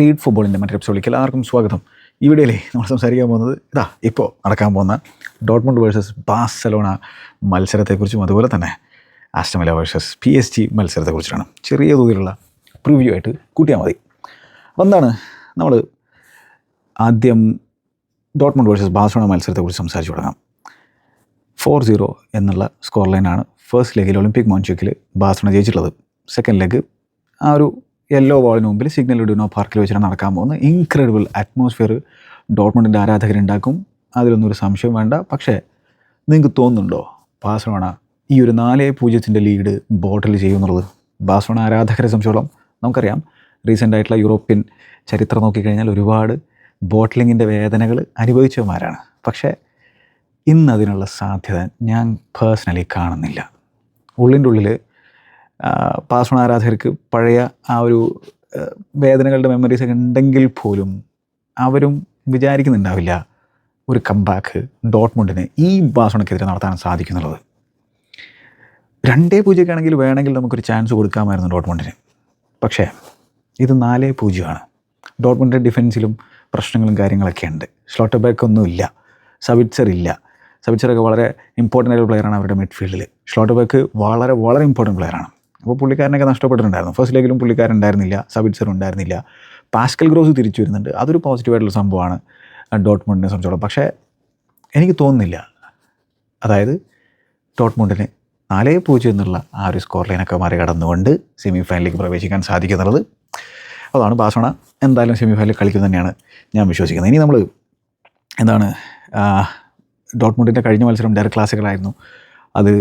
Feed ഫുട്ബോളിന്റെ മറ്റൊരു എപ്പിസോഡിലേക്ക് എല്ലാവർക്കും സ്വാഗതം. ഈ വീഡിയോയിൽ നമ്മൾ സംസാരിക്കാൻ പോകുന്നത് ഇതാ ഇപ്പോൾ നടക്കാൻ പോകുന്ന ഡോട്ട്മുണ്ട് വേഴ്സസ് ബാഴ്സലോണ മത്സരത്തെക്കുറിച്ചും അതുപോലെ തന്നെ Aston Villa versus P S G മത്സരത്തെക്കുറിച്ചാണ് ചെറിയ തോതിലുള്ള പ്രിവ്യൂ ആയിട്ട് കൂട്ടിയാൽ മതി. അപ്പോൾ എന്താണ് നമ്മൾ ആദ്യം ഡോട്ട്മുണ്ട് വേഴ്സസ് ബാഴ്സലോണ മത്സരത്തെക്കുറിച്ച് സംസാരിച്ചു തുടങ്ങാം. ഫോർ സീറോ എന്നുള്ള സ്കോർ ലൈനാണ് ഫസ്റ്റ് ലെഗിൽ ഒളിമ്പിക് മോൺചോക്കിൽ ബാഴ്സലോണ ജയിച്ചിട്ടുള്ളത്. സെക്കൻഡ് ലെഗ് ആ ഒരു യെല്ലോ ബോളിന് മുമ്പിൽ സിഗ്നൽ ഇടുന്നോ പാർക്കിൽ വെച്ചിട്ട് നടക്കാൻ പോകുന്ന ഇൻക്രെഡിബിൾ അറ്റ്മോസ്ഫിയർ ഡോട്ട്മുണ്ടിന്റെ ആരാധകരുണ്ടാക്കും. അതിലൊന്നും ഒരു സംശയം വേണ്ട. പക്ഷേ നിങ്ങൾക്ക് തോന്നുന്നുണ്ടോ ബാസ്ലോണ ഈ ഒരു നാലേ പൂജ്യത്തിന്റെ ലീഡ് ബോട്ടിൽ ചെയ്യുമെന്നുള്ളത്? ബാസ്ലോണ ആരാധകരെ സംബന്ധിച്ചോളം നമുക്കറിയാം. റീസെന്റ് ആയിട്ടുള്ള യൂറോപ്യൻ ചരിത്രം നോക്കിക്കഴിഞ്ഞാൽ ഒരുപാട് ബോട്ടിലിങ്ങിന്റെ വേദനകൾ അനുഭവിച്ചവന്മാരാണ്. പക്ഷേ ഇന്നതിനുള്ള സാധ്യത ഞാൻ പേഴ്സണലി കാണുന്നില്ല. ഉള്ളിന്റെ ഉള്ളിൽ പാസ്വണ ആരാധകർക്ക് പഴയ ആ ഒരു വേദനകളുടെ മെമ്മറീസ് ഒക്കെ ഉണ്ടെങ്കിൽ പോലും അവരും വിചാരിക്കുന്നുണ്ടാവില്ല ഒരു കംബാക്ക് ഡോട്ട്മുണ്ടിന് ഈ ബാസണക്കെതിരെ നടത്താൻ സാധിക്കുന്നുള്ളത്. രണ്ടേ പൂജ്യമൊക്കെ ആണെങ്കിൽ വേണമെങ്കിൽ നമുക്കൊരു ചാൻസ് കൊടുക്കാമായിരുന്നു ഡോട്ട്മുണ്ടിന്. പക്ഷേ ഇത് നാലേ പൂജ്യമാണ്. ഡോട്ട്മുണ്ടിന്റെ ഡിഫൻസിലും പ്രശ്നങ്ങളും കാര്യങ്ങളൊക്കെ ഉണ്ട്. ഷോട്ട് ബാക്ക് ഒന്നുമില്ല സവിറ്റ്സർ ഇല്ല. സവിറ്റ്സറൊക്കെ വളരെ ഇമ്പോർട്ടന്റ് ആയിട്ടുള്ള പ്ലെയറാണ് അവരുടെ മിഡ്ഫീൽഡിൽ ഷോട്ട് ബാക്ക് വളരെ വളരെ ഇമ്പോർട്ടന്റ് പ്ലെയറാണ് അപ്പോൾ പുള്ളിക്കാരനൊക്കെ നഷ്ടപ്പെട്ടിട്ടുണ്ടായിരുന്നു. ഫസ്റ്റ് ലെഗിലും പുള്ളിക്കാരൻ ഉണ്ടായിരുന്നില്ല സബിറ്റ്സർ ഉണ്ടായിരുന്നില്ല. പാസ്കൽ ഗ്രോസ് തിരിച്ചു വരുന്നുണ്ട്. അതൊരു പോസിറ്റീവായിട്ടുള്ള സംഭവമാണ് ഡോട്ട്മുണ്ടിനെ സംബന്ധിച്ചോളം. പക്ഷേ എനിക്ക് തോന്നുന്നില്ല. അതായത് ഡോട്ട്മുണ്ടിന് നാലേ പൂജ്യം എന്നുള്ള ആ ഒരു സ്കോർ ലൈനൊക്കെ മറികടന്നുകൊണ്ട് സെമി ഫൈനലിലേക്ക് പ്രവേശിക്കാൻ സാധിക്കുന്നുള്ളത്. അതാണ് ബാസോണ എന്തായാലും സെമി ഫൈനലിൽ കളിക്കും തന്നെയാണ് ഞാൻ വിശ്വസിക്കുന്നത്. ഇനി നമ്മൾ എന്താണ് ഡോട്ട്മുണ്ടിന്റെ കഴിഞ്ഞ മത്സരം ഡയറക്ട് ക്ലാസുകളായിരുന്നു അത്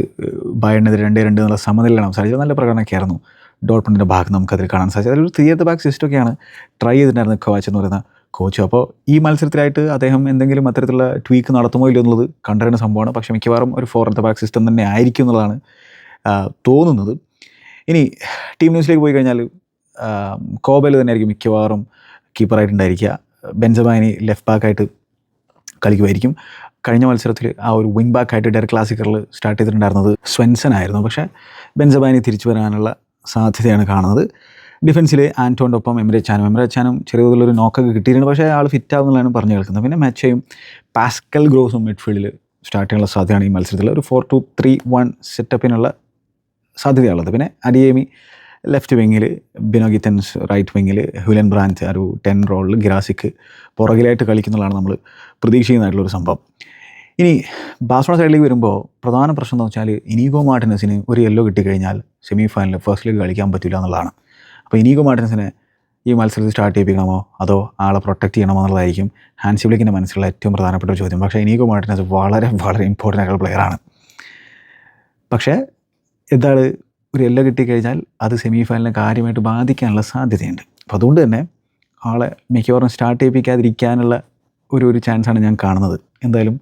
ബയണിനെതിരെ രണ്ടേ രണ്ട് എന്നുള്ള സമനിലാണ് അവസാനിച്ചത് നല്ല പ്രകടനമൊക്കെ ആയിരുന്നു ഭാഗത്ത് ഭാഗം നമുക്കതിൽ കാണാൻ സാധിച്ചത് അതിലൊരു ത്രീ അറ്റ് ബാക്ക് സിസ്റ്റമൊക്കെയാണ് ട്രൈ ചെയ്തിട്ടുണ്ടായിരുന്നു കോച്ച് എന്ന് പറയുന്ന കോച്ച്. അപ്പോൾ ഈ മത്സരത്തിലായിട്ട് അദ്ദേഹം എന്തെങ്കിലും അത്തരത്തിലുള്ള ട്വീക്ക് നടത്തുമോ ഇല്ലയോ എന്നുള്ളത് കണ്ടറിയുന്ന സംഭവമാണ്. പക്ഷേ മിക്കവാറും ഒരു ഫോർ ബാക്ക് സിസ്റ്റം തന്നെ ആയിരിക്കും എന്നുള്ളതാണ് തോന്നുന്നത്. ഇനി ടീം ന്യൂസിലേക്ക് പോയി കഴിഞ്ഞാൽ കോബയിൽ തന്നെയായിരിക്കും മിക്കവാറും കീപ്പറായിട്ടുണ്ടായിരിക്കുക ബെൻസബാനി ലെഫ്റ്റ് ബാക്കായിട്ട് കളിക്കുമായിരിക്കും. കഴിഞ്ഞ മത്സരത്തിൽ ആ ഒരു വിങ് ബാക്ക് ആയിട്ട് ഡയറക്ട് ക്ലാസിക്കറിൽ സ്റ്റാർട്ട് ചെയ്തിട്ടുണ്ടായിരുന്നത് സ്വെൻസൺ ആയിരുന്നു. പക്ഷേ ബെൻസബാനി തിരിച്ചു വരാനുള്ള സാധ്യതയാണ് കാണുന്നത്. ഡിഫൻസിൽ ആന്റോന്റെ ഒപ്പം എമിരേ ചാനും എമിരേ ചാനും ചെറിയ തോതിലൊരു നോക്കൊക്കെ കിട്ടിയിട്ടുണ്ട്. പക്ഷേ ആൾ ഫിറ്റ് ആവുന്നതാണ് പറഞ്ഞു കേൾക്കുന്നത്. പിന്നെ മാച്ചയും പാസ്കൽ ഗ്രോസും മിഡ്ഫീൽഡിൽ സ്റ്റാർട്ട് ചെയ്യാനുള്ള സാധ്യതയാണ് ഈ മത്സരത്തിൽ. ഒരു ഫോർ ടു ത്രീ വൺ സെറ്റപ്പിനുള്ള സാധ്യതയുള്ളത് പിന്നെ അഡിയേമി ലെഫ്റ്റ് വിങ്ങിൽ ബിനോഗിത്തൻസ് റൈറ്റ് വിങ്ങിൽ ഹുലൻ ബ്രാഞ്ച് ഒരു ടെൻ റോളിൽ ഗ്രാസിക്ക് പുറകിലായിട്ട് കളിക്കുന്നതാണ് നമ്മൾ പ്രതീക്ഷിക്കുന്നതായിട്ടുള്ളൊരു സംഭവം. ഇനി ബാഴ്സലോണ സൈഡിലേക്ക് വരുമ്പോൾ പ്രധാന പ്രശ്നം എന്ന് വെച്ചാൽ ഇനീഗോ മാർട്ടിനസിന് ഒരു യെല്ലോ കിട്ടിക്കഴിഞ്ഞാൽ സെമി ഫൈനലിൽ ഫസ്റ്റ് ലീഗ് കളിക്കാൻ പറ്റില്ല എന്നുള്ളതാണ്. അപ്പോൾ ഇനീഗോ മാർട്ടിനസിനെ ഈ മത്സരത്തിൽ സ്റ്റാർട്ട് ചെയ്യിപ്പിക്കണമോ? അതോ ആളെ പ്രൊട്ടക്റ്റ് ചെയ്യണമോ എന്നുള്ളതായിരിക്കും ഹാൻസി ബ്ലിക്കിന്റെ മനസ്സിലുള്ള ഏറ്റവും പ്രധാനപ്പെട്ട ഒരു ചോദ്യം. പക്ഷേ ഇനീഗോ മാർട്ടിനസ് വളരെ വളരെ ഇമ്പോർട്ടന്റ് ആയിട്ടുള്ള പ്ലെയറാണ് പക്ഷേ എന്താണ് ഒരു എല്ലോ കിട്ടിക്കഴിഞ്ഞാൽ അത് സെമി ഫൈനലിനെ കാര്യമായിട്ട് ബാധിക്കാനുള്ള സാധ്യതയുണ്ട്. അപ്പോൾ അതുകൊണ്ട് തന്നെ ആളെ മിക്കവാറും സ്റ്റാർട്ട് ചെയ്യിപ്പിക്കാതിരിക്കാനുള്ള ഒരു ഒരു ചാൻസാണ് ഞാൻ കാണുന്നത്. എന്തായാലും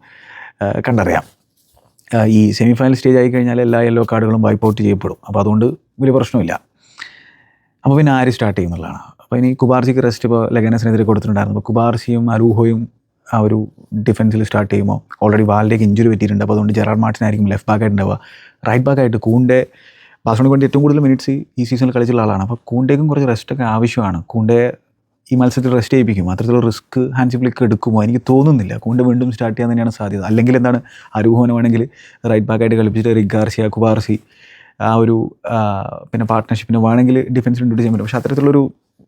കണ്ടറിയാം. ഈ സെമി ഫൈനൽ സ്റ്റേജ് ആയി കഴിഞ്ഞാൽ എല്ലാ യെല്ലോ കാർഡുകളും വൈപ്പ് ഔട്ട് ചെയ്യപ്പെടും. അപ്പോൾ അതുകൊണ്ട് വലിയ പ്രശ്നമില്ല. അപ്പോൾ പിന്നെ ആര് സ്റ്റാർട്ട് ചെയ്യുന്നുള്ളതാണ് അപ്പോൾ ഇനി കുബാർജിക്ക് റെസ്റ്റ് ഇപ്പോൾ ലഗനസിനെതിരെ കൊടുത്തിട്ടുണ്ടായിരുന്നു. അപ്പോൾ കുബാർസിയും അരൂഹയും ആ ഒരു ഡിഫൻസിൽ സ്റ്റാർട്ട് ചെയ്യുമോ? ഓൾറെഡി വാലിലേക്ക് ഇഞ്ചുറി പറ്റിയിട്ടുണ്ട്. അപ്പോൾ അതുകൊണ്ട് ജെറാർ മാർട്ടിനായിരിക്കും ലെഫ്റ്റ് ബാക്ക് ആയിട്ടുണ്ടാവുക റൈറ്റ് ബാക്കായിട്ട് കൂണ്ടെ ബാസോണിക്ക് വേണ്ടി ഏറ്റവും കൂടുതൽ മിനിറ്റ്സ് ഈ സീസണിൽ കളിച്ചുള്ള ആളാണ്. അപ്പോൾ കൂണ്ടേക്കും കുറച്ച് റെസ്റ്റൊക്കെ ആവശ്യമാണ്. കൂണ്ടെ ഈ മത്സരത്തിൽ റെസ്റ്റ് ചെയ്യിപ്പിക്കും അത്തരത്തിലുള്ള റിസ്ക് ഹാൻസി ഫ്ലിക്ക് എടുക്കുമോ? എനിക്ക് തോന്നുന്നില്ല. കൂണ്ട വീണ്ടും സ്റ്റാർട്ട് ചെയ്യാൻ തന്നെയാണ് സാധ്യത. അല്ലെങ്കിൽ എന്താണ് അരൂഹോനെ വേണമെങ്കിൽ റൈറ്റ് ബാക്കായിട്ട് കളിപ്പിച്ചിട്ട് റിഗാർസിയ കുബാർസി ആ ഒരു പിന്നെ പാർട്ട്ണർഷിപ്പിന് വേണമെങ്കിൽ ഡിഫൻസ് ഇൻട്രൊഡ്യൂസ് ചെയ്യാൻ പറ്റും. പക്ഷേ അത്തരത്തിലുള്ളൊരു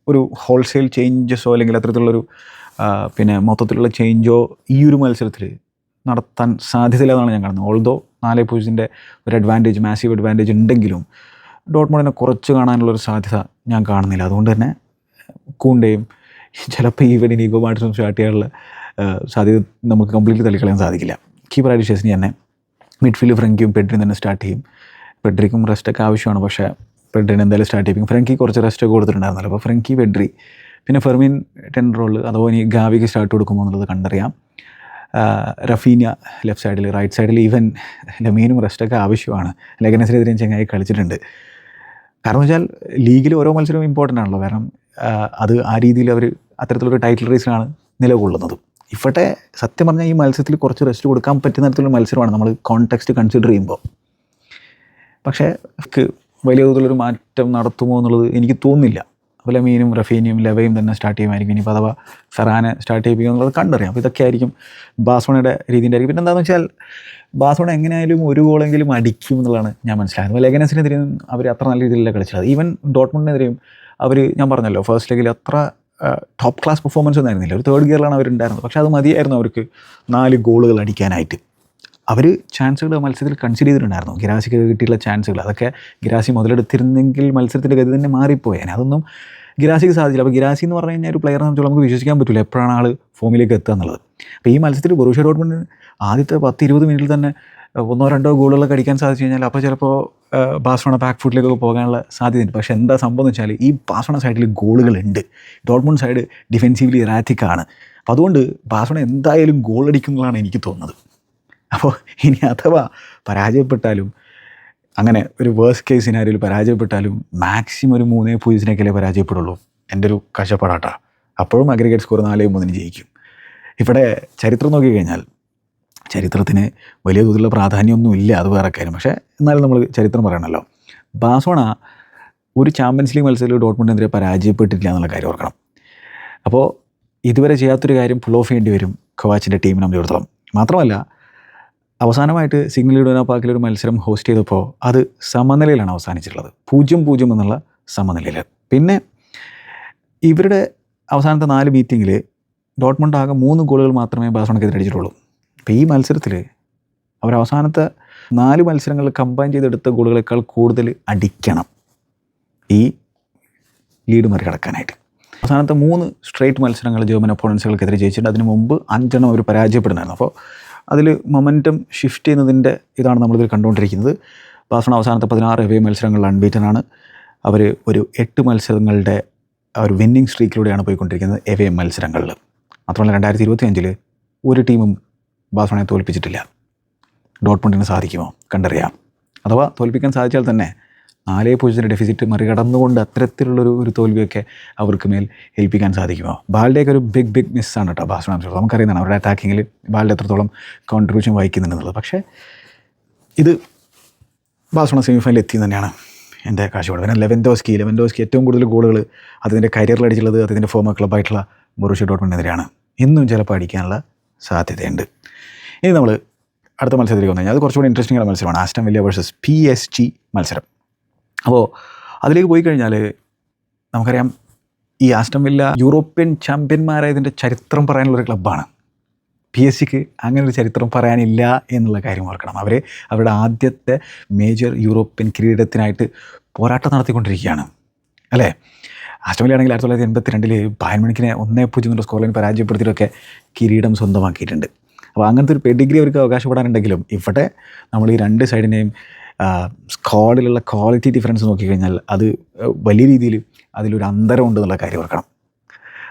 ഒരു ഹോൾസെയിൽ ചേഞ്ചസോ അല്ലെങ്കിൽ അത്തരത്തിലുള്ളൊരു പിന്നെ മൊത്തത്തിലുള്ള ചേഞ്ചോ ഈ ഒരു മത്സരത്തിൽ നടത്താൻ സാധ്യതയില്ലെന്നാണ് ഞാൻ കാണുന്നത്. ഓൾദോ നാല് പൂജ്യത്തിന്റെ ഒരു അഡ്വാന്റേജ് മാസീവ് അഡ്വാന്റേജ് ഉണ്ടെങ്കിലും ഡോട്ട്മോണിനെ കുറച്ച് കാണാനുള്ളൊരു സാധ്യത ഞാൻ കാണുന്നില്ല. അതുകൊണ്ട് തന്നെ കൂണ്ടയും ചിലപ്പോൾ ഈവൻ നീഗോ മാർട്ടിനും സ്റ്റാർട്ട് ചെയ്യാനുള്ള സാധ്യത നമുക്ക് കംപ്ലീറ്റ്ലി തള്ളിക്കളയാൻ സാധിക്കില്ല. കീപ്പർ ഷെസിനി തന്നെ മിഡ്ഫീൽഡ് ഫ്രങ്കിയും പെഡ്രിയും തന്നെ സ്റ്റാർട്ട് ചെയ്യും. പെഡ്രിക്കും റെസ്റ്റൊക്കെ ആവശ്യമാണ്. പക്ഷേ പെഡ്രിന് എന്തായാലും സ്റ്റാർട്ട് ചെയ്യും ഫ്രങ്കി കുറച്ച് റെസ്റ്റൊക്കെ കൊടുത്തിട്ടുണ്ടായിരുന്നല്ലോ. അപ്പോൾ ഫ്രങ്കി പെഡ്രി പിന്നെ ഫെർമിൻ ടെൻ റോൾ അഥവാ ഇനി ഗാവിക്ക് സ്റ്റാർട്ട് കൊടുക്കുമോ എന്നുള്ളത് കണ്ടറിയാം. റഫീന ലെഫ്റ്റ് സൈഡിൽ റൈറ്റ് സൈഡിൽ ഈവൻ ലമീനും റെസ്റ്റൊക്കെ ആവശ്യമാണ്. ലെഗനസിനെതിരെയും ചെങ്ങായി കളിച്ചിട്ടുണ്ട്. കാരണം വെച്ചാൽ ലീഗിൽ ഓരോ മത്സരവും ഇമ്പോർട്ടന്റ് ആണല്ലോ. കാരണം അത് ആ രീതിയിൽ അവർ അത്തരത്തിലൊരു ടൈറ്റിൽ റേസിലാണ് നിലകൊള്ളുന്നത്. ഇവിടെ സത്യം പറഞ്ഞാൽ ഈ മത്സരത്തിൽ കുറച്ച് റെസ്റ്റ് കൊടുക്കാൻ പറ്റുന്ന തരത്തിലുള്ള മത്സരമാണ് നമ്മൾ കോൺടെക്സ്റ്റ് കൺസിഡർ ചെയ്യുമ്പോൾ പക്ഷേ വലിയ തോതിലൊരു മാറ്റം നടത്തുമോ എന്നുള്ളത് എനിക്ക് തോന്നുന്നില്ല. അപ്പോൾ മീനും റഫീനിയും ലെവയും തന്നെ സ്റ്റാർട്ട് ചെയ്യുമായിരിക്കും. ഇനിയിപ്പോൾ അഥവാ സറാന സ്റ്റാർട്ട് ചെയ്യിപ്പിക്കുക എന്നുള്ളത് കണ്ടറിയാം. അപ്പോൾ ഇതൊക്കെ ആയിരിക്കും ബാസോണയുടെ രീതിന്റെ ആയിരിക്കും. പിന്നെ എന്താണെന്ന് വെച്ചാൽ ബാസോണ എങ്ങനെയായാലും ഒരു ഗോളെങ്കിലും അടിക്കും എന്നുള്ളതാണ് ഞാൻ മനസ്സിലായത് അപ്പോൾ ലെഗനസിനെതിരെയും അവർ അത്ര നല്ല രീതിയിലല്ല കളിച്ചത്. ഈവൻ ഡോട്ട്മുണ്ടിനെതിരെയും അവർ ഞാൻ പറഞ്ഞല്ലോ ഫസ്റ്റ് ലെഗിൽ അത്ര ടോപ്പ് ക്ലാസ് പെർഫോമൻസ് ഒന്നും ആയിരുന്നില്ല. ഒരു തേർഡ് ഗിയറിലാണ് അവരുണ്ടായിരുന്നത് പക്ഷേ അത് മതിയായിരുന്നു അവർക്ക് നാല് ഗോളുകൾ അടിക്കാനായിട്ട്. അവർ ചാൻസുകൾ മത്സരത്തിൽ കൺസിഡർ ചെയ്തിട്ടുണ്ടായിരുന്നു. ഗിരാസിക്ക് കിട്ടിയുള്ള ചാൻസുകൾ അതൊക്കെ ഗിരാസി മുതലെടുത്തിരുന്നെങ്കിൽ മത്സരത്തിന്റെ ഗതി തന്നെ മാറിപ്പോയേനെ അതൊന്നും ഗിരാസിക്ക് സാധിച്ചില്ല. അപ്പോൾ ഗിരാസി എന്ന് പറഞ്ഞു കഴിഞ്ഞാൽ ഒരു പ്ലെയറെ വെച്ചാൽ നമുക്ക് വിശ്വസിക്കാൻ പറ്റില്ല എപ്പോഴാണ് ആൾ ഫോമിലേക്ക് എത്തുക എന്നുള്ളത്. അപ്പോൾ ഈ മത്സരത്തിൽ ബൊറൂഷ്യ ഡോട്ട്മുണ്ടിന് ആദ്യത്തെ പത്ത് ഇരുപത് മിനിറ്റിൽ തന്നെ ഒന്നോ രണ്ടോ ഗോളുകളൊക്കെ അടിക്കാൻ സാധിച്ചു കഴിഞ്ഞാൽ അപ്പോൾ ചിലപ്പോൾ ബാസ്വണ ബാക്ക് ഫുട്ടിലേക്കൊക്കെ പോകാനുള്ള സാധ്യതയുണ്ട്. പക്ഷേ എന്താ സംഭവം എന്ന് വെച്ചാൽ ഈ ബാസ്വണ സൈഡിൽ ഗോളുകളുണ്ട് ഡോട്ട്മുണ്ട് സൈഡ് ഡിഫെൻസീവ്ലി ഇറാറ്റിക്കാണ് അപ്പോൾ അതുകൊണ്ട് ബാസ്വണ എന്തായാലും ഗോൾ അടിക്കുന്നതാണ് എനിക്ക് തോന്നുന്നത്. അപ്പോൾ ഇനി അഥവാ പരാജയപ്പെട്ടാലും അങ്ങനെ ഒരു വേഴ്സ് കേസ് സിനാരിയിൽ പരാജയപ്പെട്ടാലും മാക്സിമം ഒരു മൂന്നേ പൂജ്യത്തിനൊക്കെയല്ലേ പരാജയപ്പെടുള്ളൂ. എന്റെ ഒരു കഷപ്പാടാട്ട അപ്പോഴും അഗ്രിഗേറ്റ് സ്കോർ നാലേ മൂന്നിന് ജയിക്കും. ഇവിടെ ചരിത്രം നോക്കിക്കഴിഞ്ഞാൽ ചരിത്രത്തിന് വലിയ തോതിലുള്ള പ്രാധാന്യമൊന്നും ഇല്ല അത് വേറെ കാര്യം. പക്ഷേ എന്നാലും നമ്മൾ ചരിത്രം പറയണമല്ലോ. ബാസോണ ഒരു ചാമ്പ്യൻസ് ലീഗ് മത്സരത്തിൽ ഡോട്ട്മുണ്ടിനെതിരെ പരാജയപ്പെട്ടിട്ടില്ല എന്നുള്ള കാര്യം ഓർക്കണം. അപ്പോൾ ഇതുവരെ ചെയ്യാത്തൊരു കാര്യം പുൾ ഓഫ് ചെയ്യേണ്ടി വരും ഖവാച്ചിന്റെ ടീമിനെ സംബന്ധിച്ചിടത്തോളം. മാത്രമല്ല അവസാനമായിട്ട് സിഗ്നൽ ഇഡോന പാക്കിൽ ഒരു മത്സരം ഹോസ്റ്റ് ചെയ്തപ്പോൾ അത് സമനിലയിലാണ് അവസാനിച്ചിട്ടുള്ളത്. പൂജ്യം പൂജ്യം എന്നുള്ള സമനിലയിൽ. പിന്നെ ഇവരുടെ അവസാനത്തെ നാല് മീറ്റിങ്ങിൽ ഡോട്ട്മണ്ട് ആകെ മൂന്ന് ഗോളുകൾ മാത്രമേ ബാസോണക്കെതിരെ അടിച്ചിട്ടുള്ളൂ. അപ്പോൾ ഈ മത്സരത്തിൽ അവർ അവസാനത്തെ നാല് മത്സരങ്ങൾ കമ്പൈൻ ചെയ്തെടുത്ത ഗോളുകളേക്കാൾ കൂടുതൽ അടിക്കണം ഈ ലീഡ് മറികടക്കാനായിട്ട്. അവസാനത്തെ മൂന്ന് സ്ട്രേറ്റ് മത്സരങ്ങൾ ജർമ്മൻ ഒപ്പോണൻസുകൾക്കെതിരെ ജയിച്ചിട്ടുണ്ട് അതിന് മുമ്പ് അഞ്ചെണ്ണം അവർ പരാജയപ്പെടുന്നായിരുന്നു അപ്പോൾ അതിൽ മൊമെന്റം ഷിഫ്റ്റ് ചെയ്യുന്നതിന്റെ ഇതാണ് നമ്മളിതിൽ കണ്ടുകൊണ്ടിരിക്കുന്നത്. ബാസണ അവസാനത്തെ പതിനാറ് എവേ മത്സരങ്ങളിൽ അൺബീറ്റനാണ് അവർ ഒരു എട്ട് മത്സരങ്ങളുടെ ഒരു വിന്നിങ് സ്ട്രീക്കിലൂടെയാണ് പോയിക്കൊണ്ടിരിക്കുന്നത് എവേ മത്സരങ്ങളിൽ. മാത്രമല്ല രണ്ടായിരത്തി ഇരുപത്തി അഞ്ചിൽ ഒരു ടീമും ബാസണയെ തോൽപ്പിച്ചിട്ടില്ല. ഡോട്ട്മുണ്ടിന് സാധിക്കുമോ? കണ്ടറിയാം. അഥവാ തോൽപ്പിക്കാൻ സാധിച്ചാൽ തന്നെ നാലേ പൂജത്തിന്റെ ഡെഫിസിറ്റ് മറികടന്നുകൊണ്ട് അത്തരത്തിലുള്ളൊരു ഒരു തോൽവിയൊക്കെ അവർക്ക് മേൽ ഏൽപ്പിക്കാൻ സാധിക്കുമോ? ബാലിന്റെയൊക്കെ ഒരു ബിഗ് ബിഗ് മിസ്സാണ് കേട്ടോ ബാസണ നമുക്കറിയുന്നതാണ് അവരുടെ അറ്റാക്കിങ്ങിൽ ബാലിന്റെ എത്രത്തോളം കോൺട്രിബ്യൂഷൻ വഹിക്കുന്നുണ്ടെന്നുള്ളത്. പക്ഷേ ഇത് ബാസ്വണ സെമിഫൈനലിൽ എത്തി തന്നെയാണ് എന്റെ കാഴ്ചപ്പാട്. പിന്നെ ലെവൻഡോസ്കി ലെവൻഡോസ്കി ഏറ്റവും കൂടുതൽ ഗോളുകൾ അതിന്റെ കരിയറിൽ അടിച്ചുള്ളത് അതിന്റെ ഫോമർ ക്ലബ്ബായിട്ടുള്ള ബൊറൂഷ്യ ഡോട്ട്മെന്റിനെതിരെയാണ് ഇന്നും ചിലപ്പോൾ അടിക്കാനുള്ള സാധ്യതയുണ്ട്. ഇനി നമ്മൾ അടുത്ത മത്സരത്തിലേക്ക് വന്നു കഴിഞ്ഞാൽ അത് കുറച്ചുകൂടി ഇൻട്രസ്റ്റിംഗ് ആയ മത്സരമാണ്. Aston Villa versus P S G മത്സരം. അപ്പോൾ അതിലേക്ക് പോയി കഴിഞ്ഞാൽ നമുക്കറിയാം ഈ ആസ്റ്റം വില്ല യൂറോപ്യൻ ചാമ്പ്യന്മാരായതിന്റെ ചരിത്രം പറയാനുള്ളൊരു ക്ലബ്ബാണ്. പി എസ് സിക്ക് അങ്ങനെ ഒരു ചരിത്രം പറയാനില്ല എന്നുള്ള കാര്യം ഓർക്കണം. അവർ അവരുടെ ആദ്യത്തെ മേജർ യൂറോപ്യൻ കിരീടത്തിനായിട്ട് പോരാട്ടം നടത്തിക്കൊണ്ടിരിക്കുകയാണ്. അല്ലേ? ആസ്റ്റമില ആണെങ്കിൽ ആയിരത്തി തൊള്ളായിരത്തി എൺപത്തി രണ്ടിൽ ബാൻമണിക്കിനെ ഒന്നേ പൂജ്യം എന്നുള്ള സ്കോറിൽ പരാജയപ്പെടുത്തിയിട്ടൊക്കെ കിരീടം സ്വന്തമാക്കിയിട്ടുണ്ട്. അപ്പോൾ അങ്ങനത്തെ ഒരു പെഡിഗ്രി അവർക്ക് അവകാശപ്പെടാനുണ്ടെങ്കിലും ഇവിടെ നമ്മൾ ഈ രണ്ട് സൈഡിനെയും സ്ക്വാഡിലുള്ള ക്വാളിറ്റി ഡിഫറൻസ് നോക്കിക്കഴിഞ്ഞാൽ അത് വലിയ രീതിയിൽ അതിലൊരു അന്തരമുണ്ട് എന്നുള്ള കാര്യം ഓർക്കണം.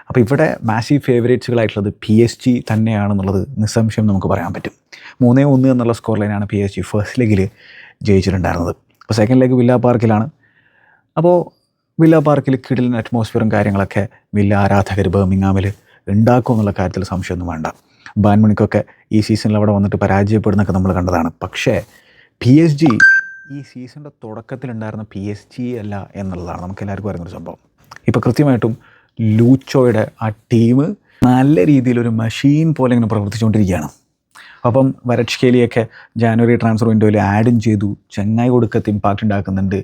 അപ്പോൾ ഇവിടെ മാസീവ് ഫേവറേറ്റ്സുകളായിട്ടുള്ളത് പി എസ് ജി തന്നെയാണെന്നുള്ളത് നിസ്സംശയം നമുക്ക് പറയാൻ പറ്റും. മൂന്നേ ഒന്ന് എന്നുള്ള സ്കോർ ലൈനാണ് പി എസ് ജി ഫസ്റ്റ് ലെഗിൽ ജയിച്ചിട്ടുണ്ടായിരുന്നത്. അപ്പോൾ സെക്കൻഡ് ലെഗ് വില്ലാ പാർക്കിലാണ്. അപ്പോൾ വില്ലാ പാർക്കിൽ കിടിലൻ അറ്റ്മോസ്ഫിയറും കാര്യങ്ങളൊക്കെ വില്ല ആരാധകർ ബർമിങ്ങാമിൽ ഉണ്ടാക്കും എന്നുള്ള കാര്യത്തിൽ സംശയമൊന്നും വേണ്ട. ബാൻമണിക്കൊക്കെ ഈ സീസണിൽ അവിടെ വന്നിട്ട് പരാജയപ്പെടുന്നൊക്കെ നമ്മൾ കണ്ടതാണ്. പക്ഷേ പി എസ് ജി ഈ സീസണിന്റെ തുടക്കത്തിലുണ്ടായിരുന്ന പി എസ് ജി അല്ല എന്നുള്ളതാണ് നമുക്ക് എല്ലാവർക്കും അറിയുന്നൊരു സംഭവം. ഇപ്പോൾ കൃത്യമായിട്ടും ലൂച്ചോയുടെ ആ ടീം നല്ല രീതിയിലൊരു മെഷീൻ പോലെ ഇങ്ങനെ പ്രവർത്തിച്ചുകൊണ്ടിരിക്കുകയാണ്. അപ്പം വരട്ഷ്കേലിയൊക്കെ ജാനുവരി ട്രാൻസ്ഫർ വിൻഡോയിൽ ആഡും ചെയ്തു. ചെങ്ങായി കൊടുക്കത്ത് ഇമ്പാക്റ്റ് ഉണ്ടാക്കുന്നുണ്ട്.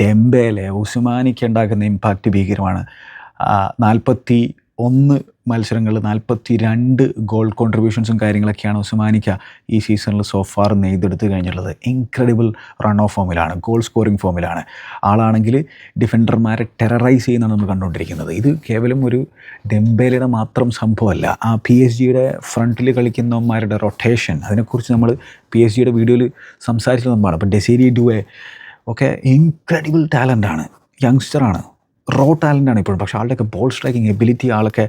ഡെംബേലെ ഉസ്മാനിക്ക് ഉണ്ടാക്കുന്ന ഇമ്പാക്റ്റ് ഭീകരമാണ്. നാൽപ്പത്തി ഒന്ന് മത്സരങ്ങൾ നാൽപ്പത്തി രണ്ട് ഗോൾ കോൺട്രിബ്യൂഷൻസും കാര്യങ്ങളൊക്കെയാണ് ഉസ്മാനിക്ക ഈ സീസണിൽ സോഫാർ നെയ്തെടുത്ത് കഴിഞ്ഞിട്ടുള്ളത്. ഇൻക്രെഡിബിൾ റൺ ഓഫ് ഫോമിലാണ് ഗോൾ സ്കോറിംഗ് ഫോമിലാണ് ആളാണെങ്കിൽ ഡിഫൻഡർമാരെ ടെററൈസ് ചെയ്യുന്നതാണ് നമ്മൾ കണ്ടുകൊണ്ടിരിക്കുന്നത്. ഇത് കേവലം ഒരു ഡെംബേലയുടെ മാത്രം സംഭവമല്ല. ആ പി എസ് ജിയുടെ ഫ്രണ്ടിൽ കളിക്കുന്നവന്മാരുടെ റൊട്ടേഷൻ അതിനെക്കുറിച്ച് നമ്മൾ പി എസ് ജിയുടെ വീഡിയോയിൽ സംസാരിച്ചത് നമ്മളാണ് അപ്പോൾ ഡെസേരി ഡുവെ ഒക്കെ ഇൻക്രെഡിബിൾ ടാലന്റാണ് യങ്സ്റ്ററാണ് റോ ടാലന്റാണ് ഇപ്പോഴും. പക്ഷേ ആളുടെയൊക്കെ ബോൾ സ്ട്രൈക്കിംഗ് എബിലിറ്റി ആളൊക്കെ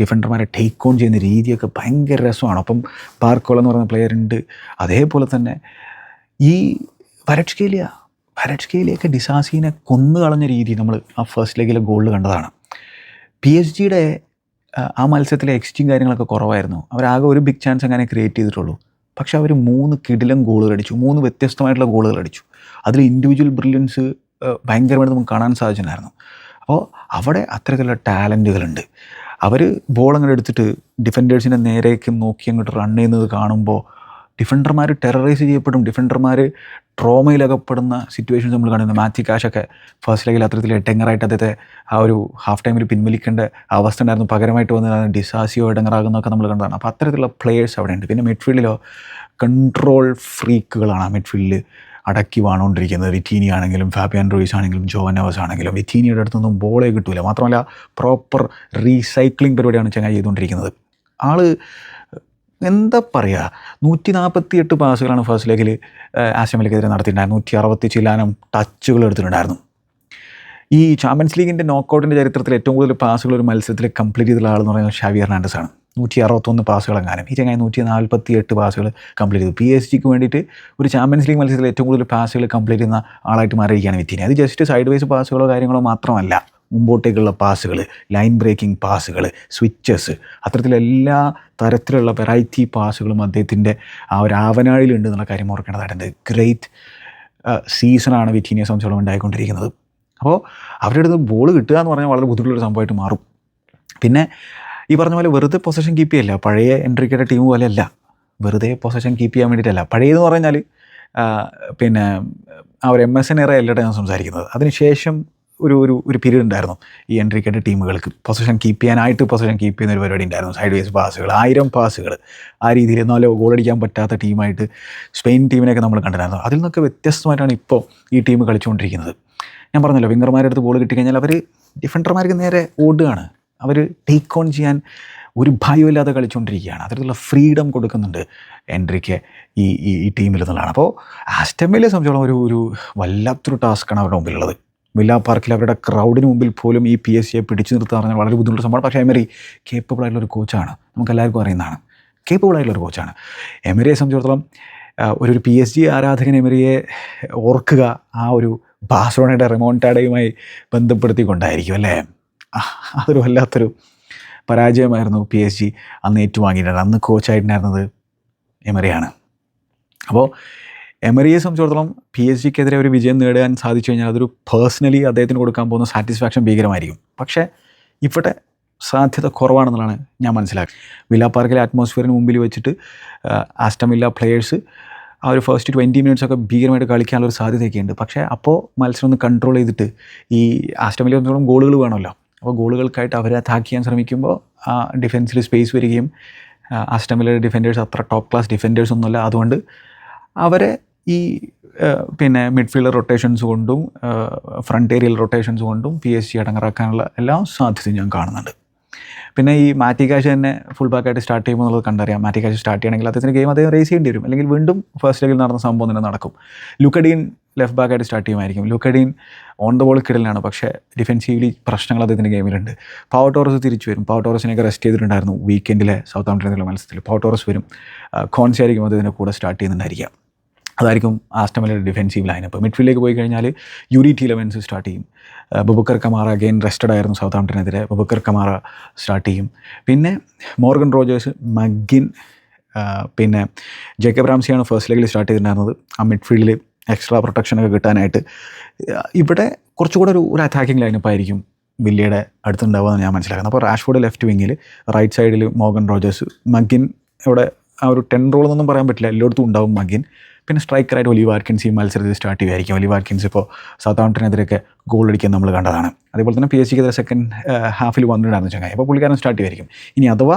ഡിഫൻഡർമാരെ ടേക്ക് ഓൺ ചെയ്യുന്ന രീതിയൊക്കെ ഭയങ്കര രസമാണ്. അപ്പം പാർക്കോൾ എന്ന് പറയുന്ന പ്ലെയർ ഉണ്ട്. അതേപോലെ തന്നെ ഈ വരട്ഷ്കേലിയ വരട്ഷ്കേലിയൊക്കെ ഡിസാസിനെ കൊന്നു കളഞ്ഞ രീതി നമ്മൾ ആ ഫസ്റ്റ് ലെഗിലെ ഗോളിൽ കണ്ടതാണ്. പി എസ് ജിയുടെ ആ മത്സരത്തിലെ എക്സ്റ്റിങ് കാര്യങ്ങളൊക്കെ കുറവായിരുന്നു. അവരാകെ ഒരു ബിഗ് ചാൻസ് അങ്ങനെ ക്രിയേറ്റ് ചെയ്തിട്ടുള്ളൂ. പക്ഷേ അവർ മൂന്ന് കിടിലം ഗോളുകൾ അടിച്ചു. മൂന്ന് വ്യത്യസ്തമായിട്ടുള്ള ഗോളുകൾ അടിച്ചു. അതിൽ ഇൻഡിവിജ്വൽ ബ്രില്യൻസ് ഭയങ്കരമായിട്ട് നമുക്ക് കാണാൻ സാധിച്ചിട്ടുണ്ടായിരുന്നു. അപ്പോൾ അവിടെ അത്തരത്തിലുള്ള ടാലന്റുകളുണ്ട്. അവർ ബോൾ അങ്ങോട്ട് എടുത്തിട്ട് ഡിഫൻഡേഴ്സിനെ നേരേക്ക് നോക്കി അങ്ങോട്ട് റൺ ചെയ്യുന്നത് കാണുമ്പോൾ ഡിഫൻഡർമാർ ടെററൈസ് ചെയ്യപ്പെടും. ഡിഫൻഡർമാർ ട്രോമയിലകപ്പെടുന്ന സിറ്റുവേഷൻസ് നമ്മൾ കാണുന്നത് മാത്യു കാശൊക്കെ ഫസ്റ്റ് ലെഗിൽ അത്തരത്തിൽ എട്ടങ്ങറായിട്ട് അദ്ദേഹത്തെ ആ ഒരു ഹാഫ് ടൈമിൽ പിൻവലിക്കേണ്ട അവസ്ഥ ഉണ്ടായിരുന്നു. പകരമായിട്ട് വന്നതാണ് ഡിസാസിയോ എടങ്ങറാകുന്നതൊക്കെ നമ്മൾ കണ്ടതാണ്. അപ്പോൾ അത്തരത്തിലുള്ള പ്ലേയേഴ്സ് അവിടെ ഉണ്ട്. പിന്നെ മിഡ്ഫീൽഡിലോ കൺട്രോൾ ഫ്രീക്കുകളാണ് ആ മിഡ്ഫീൽഡിൽ അടക്കി വാണുകൊണ്ടിരിക്കുന്നത് വിറ്റീനി ആണെങ്കിലും ഫാബിയൻ റോയിസ് ആണെങ്കിലും ജോവനോസ് ആണെങ്കിലും. വിറ്റീനിയുടെ അടുത്തൊന്നും ബോളേ കിട്ടില്ല മാത്രമല്ല പ്രോപ്പർ റീസൈക്ലിംഗ് പരിപാടിയാണ് ചങ്ങായി ചെയ്തുകൊണ്ടിരിക്കുന്നത്. ആൾ എന്താ പറയുക നൂറ്റി നാൽപ്പത്തി എട്ട് പാസുകളാണ് ഫസ്റ്റ് ലെഗിൽ ആശമലക്കെതിരെ നടത്തിയിട്ടുണ്ടായിരുന്നു നൂറ്റി അറുപത്തി ചില്ലാനം ടച്ചുകൾ എടുത്തിട്ടുണ്ടായിരുന്നു. ഈ ചാമ്പ്യൻസ് ലീഗിന്റെ നോക്കൗട്ടിന്റെ ചരിത്രത്തിൽ ഏറ്റവും കൂടുതൽ പാസുകൾ ഒരു മത്സരത്തിൽ കംപ്ലീറ്റ് ചെയ്തിട്ടുള്ള ആളെന്ന് പറയുന്നത് ഷാവി ഹെർണാണ്ടസ് ആണ്. നൂറ്റി അറുപത്തൊന്ന് പാസുകൾ എങ്ങാനും ഈ ചങ്ങായി നൂറ്റി നാൽപ്പത്തി എട്ട് പാസുകൾ കംപ്ലീറ്റ് ചെയ്തു. പി എസ് ജിക്ക് വേണ്ടിയിട്ട് ഒരു ചാമ്പ്യൻസ് ലീഗ് മത്സരത്തിൽ ഏറ്റവും കൂടുതൽ പാസുകൾ കംപ്ലീറ്റ് ചെയ്യുന്ന ആളായിട്ട് മാറിയിരിക്കുകയാണ് വിറ്റിനി. അത് ജസ്റ്റ് സൈഡ് വൈസ് പാസുകളോ കാര്യങ്ങളോ മാത്രമല്ല മുമ്പോട്ടേക്കുള്ള പാസുകൾ ലൈൻ ബ്രേക്കിംഗ് പാസുകൾ സ്വിച്ചസ് അത്തരത്തിലെല്ലാ തരത്തിലുള്ള വെറൈറ്റി പാസുകളും അദ്ദേഹത്തിന്റെ ആ ഒരു ആവനാഴിയിലുണ്ട് എന്നുള്ള കാര്യം ഓർക്കേണ്ടതായിട്ടുണ്ട്. ഗ്രേറ്റ് സീസണാണ് വിറ്റീനിയെ സംബന്ധിച്ചോളം ഉണ്ടായിക്കൊണ്ടിരിക്കുന്നത് അപ്പോൾ അവരുടെ അടുത്ത് ബോൾ കിട്ടുക എന്ന് പറഞ്ഞാൽ വളരെ ബുദ്ധിമുട്ടുള്ള സംഭവമായിട്ട് മാറും. പിന്നെ ഈ പറഞ്ഞ പോലെ വെറുതെ പൊസഷൻ കീപ്പ് ചെയ്യല്ല. പഴയ എൻട്രിക്കയുടെ ടീം പോലെയല്ല. വെറുതെ പൊസഷൻ കീപ്പ് ചെയ്യാൻ വേണ്ടിയിട്ടല്ല. പഴയതെന്ന് പറഞ്ഞാൽ പിന്നെ അവർ എം എസ് എൻ എറ അല്ലട്ടെ ഞാൻ സംസാരിക്കുന്നത്. അതിനുശേഷം ഒരു ഒരു ഒരു പീരീഡ് ഉണ്ടായിരുന്നു ഈ എൻട്രിക്കയുടെ ടീമുകൾക്ക് പൊസിഷൻ കീപ്പ് ചെയ്യാനായിട്ട് പൊസിഷൻ കീപ്പ് ചെയ്യുന്ന ഒരു പരിപാടി ഉണ്ടായിരുന്നു. സൈഡ് വൈസ് പാസുകൾ ആയിരം പാസുകൾ ആ രീതിയിൽ എന്നാലോ ഗോളടിക്കാൻ പറ്റാത്ത ടീമായിട്ട് സ്പെയിൻ ടീമിനെയൊക്കെ നമ്മൾ കണ്ടിട്ടുണ്ടായിരുന്നു. അതിൽ നിന്നൊക്കെ വ്യത്യസ്തമായിട്ടാണ് ഇപ്പോൾ ഈ ടീം കളിച്ചുകൊണ്ടിരിക്കുന്നത്. ഞാൻ പറഞ്ഞല്ലോ വിങ്ങർമാരുടെ അടുത്ത് ബോൾ കിട്ടിക്കഴിഞ്ഞാൽ അവർ ഡിഫൻഡർമാർക്ക് നേരെ ഓടുകയാണ്. അവർ ടേക്ക് ഓൺ ചെയ്യാൻ ഒരു ഭയമില്ലാതെ കളിച്ചുകൊണ്ടിരിക്കുകയാണ് അത്തരത്തിലുള്ള ഫ്രീഡം കൊടുക്കുന്നുണ്ട് എൻട്രിക്ക് ഈ ഈ ടീമിൽ എന്നുള്ളതാണ് അപ്പോൾ ആസ്റ്റമിലെ സംബന്ധിച്ചോളം ഒരു ഒരു വല്ലാത്തൊരു ടാസ്ക്കാണ് അവരുടെ മുമ്പിലുള്ളത്. വില്ലാ പാർക്കിൽ അവരുടെ ക്രൗഡിന് മുമ്പിൽ പോലും ഈ പി എസ് സിയെ പിടിച്ചു നിർത്താൻ പറഞ്ഞാൽ വളരെ ബുദ്ധിമുട്ടുള്ള സംഭവമാണ്. പക്ഷേ എമറി കേപ്പബിൾ ആയിട്ടുള്ള ഒരു കോച്ചാണ് നമുക്ക് എല്ലാവർക്കും അറിയുന്നതാണ്. കേപ്പബിൾ ആയിട്ടുള്ള ഒരു കോച്ചാണ് എമറിയെ സംബന്ധിച്ചിടത്തോളം ഒരു ഒരു പി എസ് ജി ആരാധകൻ എമറിയെ ഓർക്കുക ആ ഒരു ബാഴ്സലോണയുടെ റിമോണ്ടാഡയുമായി ബന്ധപ്പെടുത്തിക്കൊണ്ടായിരിക്കും അല്ലേ? അതൊരു വല്ലാത്തൊരു പരാജയമായിരുന്നു പി എസ് ജി അന്ന് ഏറ്റുവാങ്ങിയിട്ടുണ്ട് അന്ന് കോച്ചായിട്ടുണ്ടായിരുന്നത് എമറിയാണ്. അപ്പോൾ എമറിയെ സംബന്ധിച്ചിടത്തോളം പി എസ് ജിക്കെതിരെ ഒരു വിജയം നേടാൻ സാധിച്ചു കഴിഞ്ഞാൽ അതൊരു പേഴ്സണലി അദ്ദേഹത്തിന് കൊടുക്കാൻ പോകുന്ന സാറ്റിസ്ഫാക്ഷൻ ഭീകരമായിരിക്കും. പക്ഷേ ഇവിടെ സാധ്യത കുറവാണെന്നുള്ളതാണ് ഞാൻ മനസ്സിലാക്കുന്നത്. വില്ല പാർക്കിലെ അറ്റ്മോസ്ഫിയറിന് മുമ്പിൽ വെച്ചിട്ട് ആസ്റ്റമില്ല പ്ലെയേഴ്സ് ആ ഒരു ഫസ്റ്റ് ട്വന്റി മിനിറ്റ്സ് ഒക്കെ ഭീകരമായിട്ട് കളിക്കാനുള്ള ഒരു സാധ്യതയൊക്കെ ഉണ്ട് പക്ഷേ അപ്പോൾ മത്സരം ഒന്ന് കൺട്രോൾ ചെയ്തിട്ട് ഈ ആസ്റ്റം വില്ല സംബന്ധിച്ചിടത്തോളം ഗോളുകൾ വേണമല്ലോ. അപ്പോൾ ഗോളുകൾക്കായിട്ട് അവരെ അറ്റാക്ക് ചെയ്യാൻ ശ്രമിക്കുമ്പോൾ ആ ഡിഫൻസിൽ സ്പേസ് വരികയും ആസ്റ്റം വില്ലയുടെ ഡിഫൻഡേഴ്സ് അത്ര ടോപ്പ് ക്ലാസ് ഡിഫൻഡേഴ്സ് ഒന്നുമല്ല. അതുകൊണ്ട് അവരെ ഈ പിന്നെ മിഡ്ഫീൽഡർ റൊട്ടേഷൻസ് കൊണ്ടും ഫ്രണ്ട് ഏരിയൽ റൊട്ടേഷൻസ് കൊണ്ടും പി എസ് ജി അടങ്ങറാക്കാനുള്ള എല്ലാ സാധ്യതയും ഞാൻ കാണുന്നുണ്ട്. പിന്നെ ഈ മാറ്റി കാശ് തന്നെ ഫുൾ ബാക്കായിട്ട് സ്റ്റാർട്ട് ചെയ്യുമ്പോൾ എന്നുള്ളത് കണ്ടറിയാം. മാറ്റി കാശ് സ്റ്റാർട്ട് ചെയ്യണമെങ്കിൽ അദ്ദേഹത്തിന് ഗെയിം അദ്ദേഹം റേസ് ചെയ്യേണ്ടി വരും. അല്ലെങ്കിൽ വീണ്ടും ഫസ്റ്റ് ലെഗിൽ നടന്ന സംഭവം തന്നെ നടക്കും. ലുക്കഡീൻ ലെഫ്റ്റ് ബാക്കായിട്ട് സ്റ്റാർട്ട് ചെയ്യുമായിരിക്കും. ലുക്കഡീൻ ഓൺ ദ ബോൾ കിടലാണ്. പക്ഷേ ഡിഫെൻസീവ്ലി പ്രശ്നങ്ങൾ അദ്ദേഹത്തിന്റെ ഗെയിമിലുണ്ട് പവർ ടോറസ് തിരിച്ചു വരും. പവർ ടോറസിനെയൊക്കെ റെസ്റ്റ് ചെയ്തിട്ടുണ്ടായിരുന്നു. വീക്കെൻഡിലെ സൗത്ത് ആംപ്ടണിലെ മത്സരത്തിൽ പവർ ടോറസ് വരും. കോൺസി ആയിരിക്കും അദ്ദേഹത്തിന്റെ കൂടെ സ്റ്റാർട്ട് ചെയ്യുന്നുണ്ടായിരിക്കാം അതായിരിക്കും ആസ്റ്റമലയുടെ ഡിഫെൻസീവ് ലൈനപ്പ് മിഡ്ഫീൽഡിലേക്ക് പോയി കഴിഞ്ഞാൽ യുരി ടി ലെവൻസ് സ്റ്റാർട്ട് ചെയ്യും ബുബക്കർ കമാറ അഗെയിൻ റെസ്റ്റഡ് ആയിരുന്നു സൗത്ത് ആംപ്ടനെതിരെ ബുബക്കർ കമാറ സ്റ്റാർട്ട് ചെയ്യും. പിന്നെ മോർഗൻ റോജേഴ്സ് മഗിൻ പിന്നെ ജേക്കബ് റാംസിയാണ് ഫസ്റ്റ് ലെഗിൽ സ്റ്റാർട്ട് ചെയ്തിട്ടുണ്ടായിരുന്നത്. ആ മിഡ്ഫീൽഡിൽ എക്സ്ട്രാ പ്രൊട്ടക്ഷനൊക്കെ കിട്ടാനായിട്ട്. ഇവിടെ കുറച്ചുകൂടെ ഒരു ഒരു അറ്റാക്കിംഗ് ലൈനപ്പ് ആയിരിക്കും വില്ലിയുടെ അടുത്തുണ്ടാവുമെന്ന് ഞാൻ മനസ്സിലാക്കുന്നത്. അപ്പോൾ റാഷ്ഫോർഡ് ലെഫ്റ്റ് വിങ്ങിൽ റൈറ്റ് സൈഡിൽ മോർഗൻ റോജേഴ്സ് മഗിൻ ഇവിടെ ആ ഒരു ടെൻ റോൾ എന്നൊന്നും പറയാൻ പറ്റില്ല. എല്ലായിടത്തും ഉണ്ടാവും മഗിൻ പിന്നെ സ്ട്രൈക്കറായിട്ട് ഒലി വാർക്കിൻസ് മത്സരത്തിൽ സ്റ്റാർട്ട് ചെയ്യുമായിരിക്കും ഒലി വാർക്കിൻസ് ഇപ്പോൾ സൗത്ത് ആംപ്ടനെതിരെയൊക്കെ ഗോൾ അടിക്കാൻ നമ്മൾ കണ്ടതാണ്. അതേപോലെ തന്നെ പി എസ് സിക്കെതിരെ സെക്കൻഡ് ഹാഫിൽ വന്നിട്ടുണ്ടായിരുന്നു ചങ്ങായി. അപ്പോൾ പുള്ളിക്കാരൻ സ്റ്റാർട്ട് ചെയ്യുമായിരിക്കും ഇനി അഥവാ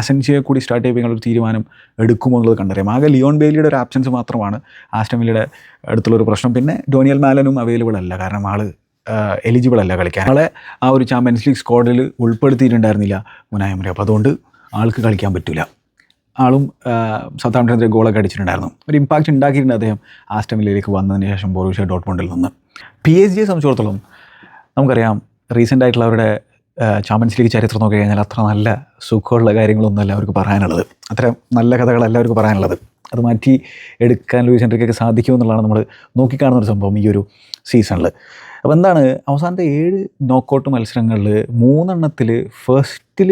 അസൻസിയെ കൂടി സ്റ്റാർട്ട് ചെയ്യുമ്പോൾ തീരുമാനം എടുക്കുമോ എന്നുള്ളത് കണ്ടറിയാം. ആകെ ലിയോൺ ബെയിലിയുടെ ഒരു ആബ്സെൻസ് മാത്രമാണ് ആസ്റ്റമിലിയുടെ അടുത്തുള്ള ഒരു പ്രശ്നം. പിന്നെ ഡോണിയൽ മാലനും അവൈലബിൾ അല്ല. കാരണം ആൾ എലിജിബിൾ അല്ല കളിക്കാൻ. ആളെ ആ ഒരു ചാമ്പ്യൻസ് ലീഗ് സ്ക്വാഡിൽ ഉൾപ്പെടുത്തിയിട്ടുണ്ടായിരുന്നില്ല മുനായമരി അപ്പോൾ അതുകൊണ്ട് ആൾക്ക് കളിക്കാൻ പറ്റില്ല ആളും സൗത്ത് ആംപ്ടനെതിരെ ഗോളൊക്കെ അടിച്ചിട്ടുണ്ടായിരുന്നു. ഒരു ഇമ്പാക്റ്റ് ഉണ്ടാക്കിയിട്ടുണ്ട് അദ്ദേഹം ആസ്റ്റമിലേക്ക് വന്നതിന് ശേഷം ബോറൂഷ്യ ഡോട്ട്മണ്ടിൽ നിന്ന്. പി എസ് ജിയെ സംബന്ധിച്ചിടത്തോളം നമുക്കറിയാം റീസെന്റ് ആയിട്ടുള്ള അവരുടെ ചാമ്പ്യൻസ് ലീഗ് ചരിത്രം നോക്കി കഴിഞ്ഞാൽ അത്ര നല്ല സുഖമുള്ള കാര്യങ്ങളൊന്നുമല്ല അവർക്ക് പറയാനുള്ളത്. അത്ര നല്ല കഥകളല്ല അവർക്ക് പറയാനുള്ളത്. അത് മാറ്റി എടുക്കാൻ ലൂയിസ് എൻട്രിക്കൊക്കെ സാധിക്കുമെന്നുള്ളതാണ് നമ്മൾ നോക്കിക്കാണുന്ന ഒരു സംഭവം ഈ ഒരു സീസണിൽ അപ്പോൾ എന്താണ് അവസാനത്തെ ഏഴ് നോക്കൗട്ട് മത്സരങ്ങളിൽ മൂന്നെണ്ണത്തിൽ ഫസ്റ്റിൽ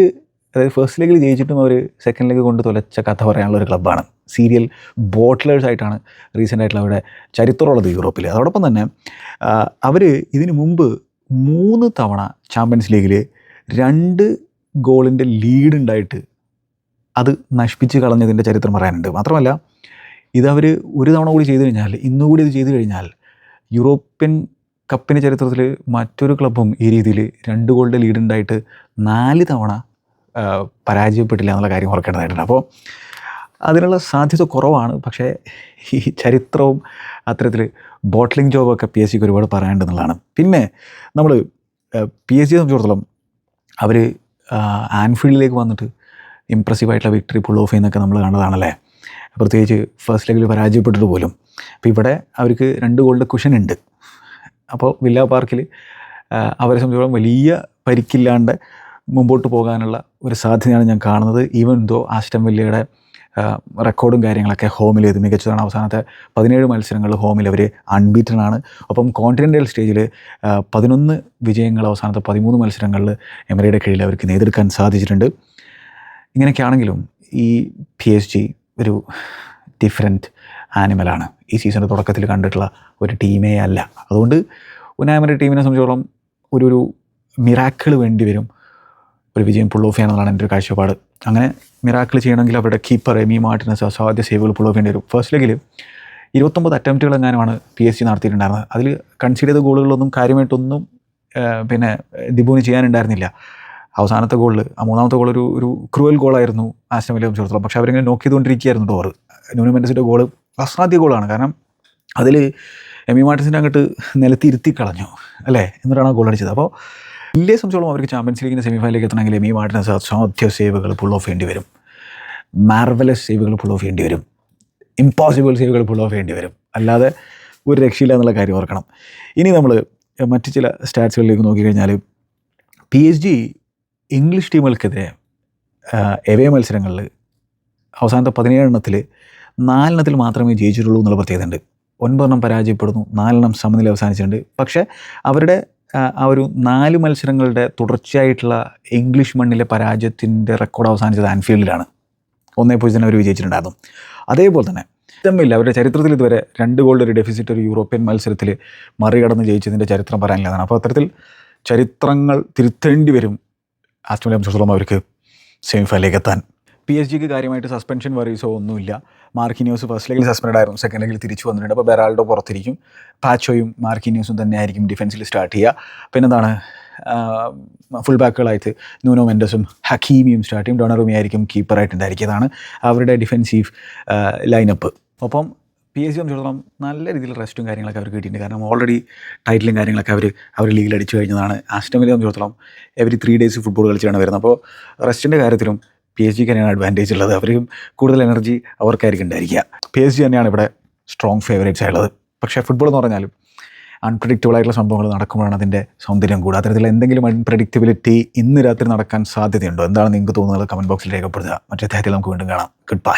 അതായത് ഫസ്റ്റ് ലീഗിൽ ജയിച്ചിട്ടും അവർ സെക്കൻഡ് ലീഗ് കൊണ്ട് തുലച്ച കഥ പറയാനുള്ള ഒരു ക്ലബ്ബാണ് സീരിയൽ ബോട്ട്ലേഴ്സ് ആയിട്ടാണ് റീസെന്റ് ആയിട്ടുള്ള അവരുടെ ചരിത്രമുള്ളത് യൂറോപ്പിൽ അതോടൊപ്പം തന്നെ അവർ ഇതിനു മുമ്പ് മൂന്ന് തവണ ചാമ്പ്യൻസ് ലീഗിൽ രണ്ട് ഗോളിന്റെ ലീഡ് ഉണ്ടായിട്ട് അത് നശിപ്പിച്ച് കളഞ്ഞതിന്റെ ചരിത്രം പറയാനുണ്ട്. മാത്രമല്ല ഇതവർ ഒരു തവണ കൂടി ചെയ്തു കഴിഞ്ഞാൽ ഇന്നുകൂടി ഇത് ചെയ്തു കഴിഞ്ഞാൽ യൂറോപ്യൻ കപ്പിന്റെ ചരിത്രത്തിൽ മറ്റൊരു ക്ലബ്ബും ഈ രീതിയിൽ രണ്ട് ഗോളിന്റെ ലീഡ് ഉണ്ടായിട്ട് നാല് തവണ പരാജയപ്പെട്ടില്ല എന്നുള്ള കാര്യം ഓർക്കേണ്ടതായിട്ടുണ്ട്. അപ്പോൾ അതിനുള്ള സാധ്യത കുറവാണ്. പക്ഷേ ഈ ചരിത്രവും അത്തരത്തിൽ ബോട്ട്ലിംഗ് ജോബൊക്കെ പി എസ് സിക്ക് ഒരുപാട് പറയാനുണ്ടെന്നുള്ളതാണ്. പിന്നെ നമ്മൾ പി എസ് സിയെ സംബന്ധിച്ചിടത്തോളം അവർ ആൻഫീൽഡിലേക്ക് വന്നിട്ട് ഇമ്പ്രസീവ് ആയിട്ടുള്ള വിക്ടറി പുൾ ഓഫ് ചെയ്യുന്നൊക്കെ നമ്മൾ കണ്ടതാണല്ലേ? പ്രത്യേകിച്ച് ഫസ്റ്റ് ലെഗിൽ പരാജയപ്പെട്ടിട്ട് പോലും. അപ്പോൾ ഇവിടെ അവർക്ക് രണ്ട് ഗോളിന്റെ ക്വഷൻ ഉണ്ട്. അപ്പോൾ വില്ലാ പാർക്കിൽ അവരെ സംബന്ധിച്ചോളം വലിയ പരിക്കില്ലാണ്ട് മുമ്പോട്ട് പോകാനുള്ള ഒരു സാധ്യതയാണ് ഞാൻ കാണുന്നത്. ഈവൻ ദോ ആസ്റ്റം വില്ലയുടെ റെക്കോർഡും കാര്യങ്ങളൊക്കെ ഹോമിൽ ഇത് മികച്ചതാണ്. അവസാനത്തെ പതിനേഴ് മത്സരങ്ങൾ ഹോമിൽ അവർ അൺബീറ്റൺ ആണ്. ഒപ്പം കോണ്ടിനെന്റൽ സ്റ്റേജിൽ പതിനൊന്ന് വിജയങ്ങൾ അവസാനത്തെ പതിമൂന്ന് മത്സരങ്ങളിൽ എമറിയുടെ കീഴിൽ അവർക്ക് നേതെടുക്കാൻ സാധിച്ചിട്ടുണ്ട്. ഇങ്ങനെയൊക്കെ ആണെങ്കിലും ഈ പി എസ് ജി ഒരു ഡിഫറെന്റ് ആനിമലാണ് ഈ സീസണിന്റെ തുടക്കത്തിൽ കണ്ടിട്ടുള്ള ഒരു ടീമേ അല്ല. അതുകൊണ്ട് ഉനാമര ടീമിനെ സംബന്ധിച്ചോളം ഒരു ഒരു മിറാക്കിൾ വേണ്ടി വരും. ഒരു വിജയം പുൾ ഓഫ് ചെയ്യാന്നുള്ളതാണ് എന്റെ ഒരു കാഴ്ചപ്പാട്. അങ്ങനെ മിറാക്കിൾ ചെയ്യണമെങ്കിൽ അവരുടെ കീപ്പർ എമി മാർട്ടിനസ് അസാധ്യ സേവുകൾ പുൾ ഓഫ് ചെയ്യേണ്ടി വരും ഫസ്റ്റ് ലെഗിൽ ഇരുപത്തൊമ്പത് അറ്റംപ്റ്റുകൾ എങ്ങാനുമാണ് പി എസ് ജി നടത്തിയിട്ടുണ്ടായിരുന്നത്. അതിൽ കൺസീഡ് ചെയ്ത ഗോളുകളൊന്നും കാര്യമായിട്ടൊന്നും പിന്നെ ദിബുവിന് ചെയ്യാനുണ്ടായിരുന്നില്ല. അവസാനത്തെ ഗോളിൽ ആ മൂന്നാമത്തെ ഗോൾ ഒരു ക്രൂവൽ ഗോളായിരുന്നു വില്ലിയെ സംബന്ധിച്ചിടത്തോളം. പക്ഷേ അവരിങ്ങനെ നോക്ക് ചെയ്തുകൊണ്ടിരിക്കുകയായിരുന്നു ന്യൂനോ മെൻസിന്റെ ഗോൾ അസാധ്യ ഗോളാണ് കാരണം അതിൽ എമി മാർട്ടിൻസിന്റെ അങ്ങോട്ട് നിലത്തിരുത്തി കളഞ്ഞു. അല്ലേ? എന്നിട്ടാണ് ആ ഗോൾ അടിച്ചത്. അപ്പോൾ വലിയ സംബന്ധിച്ചോളം അവർക്ക് ചാമ്പ്യൻസ് ലീഗിന്റെ സെമിഫൈനലിലേക്ക് എത്തണമെങ്കിൽ എമി മാർട്ടിനസ് അസാധ്യ സേവുകൾ പുൾ ഓഫ് ചെയ്യേണ്ടി വരും. മാർവലസ് സേവുകൾ പുൾ ഓഫ് ചെയ്യേണ്ടി വരും. ഇമ്പോസിബിൾ സേവുകൾ പുൾ ഓഫ് ചെയ്യേണ്ടി വരും. അല്ലാതെ ഒരു രക്ഷയില്ല എന്നുള്ള കാര്യം ഓർക്കണം. ഇനി നമ്മൾ മറ്റ് ചില സ്റ്റാറ്റ്സുകളിലേക്ക് നോക്കിക്കഴിഞ്ഞാൽ പി എച്ച് ജി ഇംഗ്ലീഷ് ടീമുകൾക്കെതിരെ എവേ മത്സരങ്ങളിൽ അവസാനത്തെ പതിനേഴെണ്ണത്തിൽ നാലെണ്ണത്തിൽ മാത്രമേ ജയിച്ചിട്ടുള്ളൂ എന്നുള്ള പ്രത്യേകതയുണ്ട്. ഒൻപതെണ്ണം പരാജയപ്പെടുന്നു നാലെണ്ണം സമനില അവസാനിച്ചിട്ടുണ്ട്. പക്ഷേ അവരുടെ ആ, ഒരു നാല് മത്സരങ്ങളുടെ തുടർച്ചയായിട്ടുള്ള ഇംഗ്ലീഷ് മണ്ണിലെ പരാജയത്തിന്റെ റെക്കോർഡ് അവസാനിച്ചത് ആൻഫീൽഡിലാണ് ഒന്നേ പൂജ്യത്തിന് അവർ വിജയിച്ചിട്ടുണ്ടായിരുന്നു. അതേപോലെ തന്നെ ഇതമ്മില്ല അവരുടെ ചരിത്രത്തിൽ ഇതുവരെ രണ്ട് ഗോൾഡ് ഒരു ഡെഫിസിറ്റ് ഒരു യൂറോപ്യൻ മത്സരത്തിൽ മറികടന്ന് ജയിച്ചതിന്റെ ചരിത്രം പറയാനില്ലാതാണ് അപ്പോൾ അത്തരത്തിൽ ചരിത്രങ്ങൾ തിരുത്തേണ്ടി വരും സംബന്ധിച്ചിടത്തോളം അവർക്ക് സെമിഫൈനലിലേക്ക് എത്താൻ. പി എസ് ജിക്ക് കാര്യമായിട്ട് സസ്പെൻഷൻ വറീസോ ഒന്നുമില്ല. മാർക്കിനിയോസ് ഫസ്റ്റ് ലെഗിൽ സസ്പെൻഡ് ആയിരുന്നു. സെക്കൻഡ് ലെഗിൽ തിരിച്ചു വന്നിട്ടുണ്ട്. അപ്പോൾ ബെറാൾഡോ പുറത്തിരിക്കും. പാച്ചോയും മാർക്കിനിയോസും തന്നെ ആയിരിക്കും ഡിഫൻസിൽ സ്റ്റാർട്ട് ചെയ്യുക. പിന്നെന്താണ്? ഫുൾ ബാക്കുകളായിട്ട് നൂനോ മെൻഡസും ഹക്കീമിയും സ്റ്റാർട്ട് ചെയ്യും. ഡൊണറുമി ആയിരിക്കും കീപ്പറായിട്ടുണ്ടായിരിക്കുന്നതാണ് അവരുടെ ഡിഫൻസീവ് ലൈനപ്പ് ഒപ്പം പി എസ് സി സംബന്ധിച്ചിടത്തോളം നല്ല രീതിയിൽ റെസ്റ്റും കാര്യങ്ങളൊക്കെ അവർക്ക് കിട്ടിയിട്ടുണ്ട്. കാരണം ഓൾറെഡി ടൈറ്റിലും കാര്യങ്ങളൊക്കെ അവർ അവർ ലീഗിൽ അടിച്ചു കഴിഞ്ഞതാണ്. ആസ്റ്റമിലെ സംബന്ധിച്ചിടത്തോളം എവരി ത്രീ ഡേയ്സ് ഫുട്ബോൾ കളിച്ചാണ് വരുന്നത്. അപ്പോൾ റെസ്റ്റിന്റെ കാര്യത്തിലും പി എസ് ജിക്ക് തന്നെയാണ് അഡ്വാന്റേജ് ഉള്ളത്. അവരും കൂടുതൽ എനർജി അവർക്കായിരിക്കും ഉണ്ടായിരിക്കുക. പി എസ് ജി തന്നെയാണ് ഇവിടെ സ്ട്രോങ് ഫേവറേറ്റ്സ് ആയുള്ളത്. പക്ഷേ ഫുട്ബോൾ എന്ന് പറഞ്ഞാലും അൺപ്രഡിക്റ്റബിൾ ആയിട്ടുള്ള സംഭവങ്ങൾ നടക്കുമ്പോഴാണ് അതിന്റെ സൗന്ദര്യം കൂടുക. അത്തരത്തിൽ എന്തെങ്കിലും അൺപ്രഡിക്റ്റബിലിറ്റി ഇന്ന് രാത്രി നടക്കാൻ സാധ്യതയുണ്ടോ? എന്താണ് നിങ്ങൾക്ക് തോന്നുന്നത്? കമന്റ് ബോക്സിൽ രേഖപ്പെടുത്തുക. മറ്റേ കാര്യത്തിൽ നമുക്ക് വീണ്ടും കാണാം. Good bye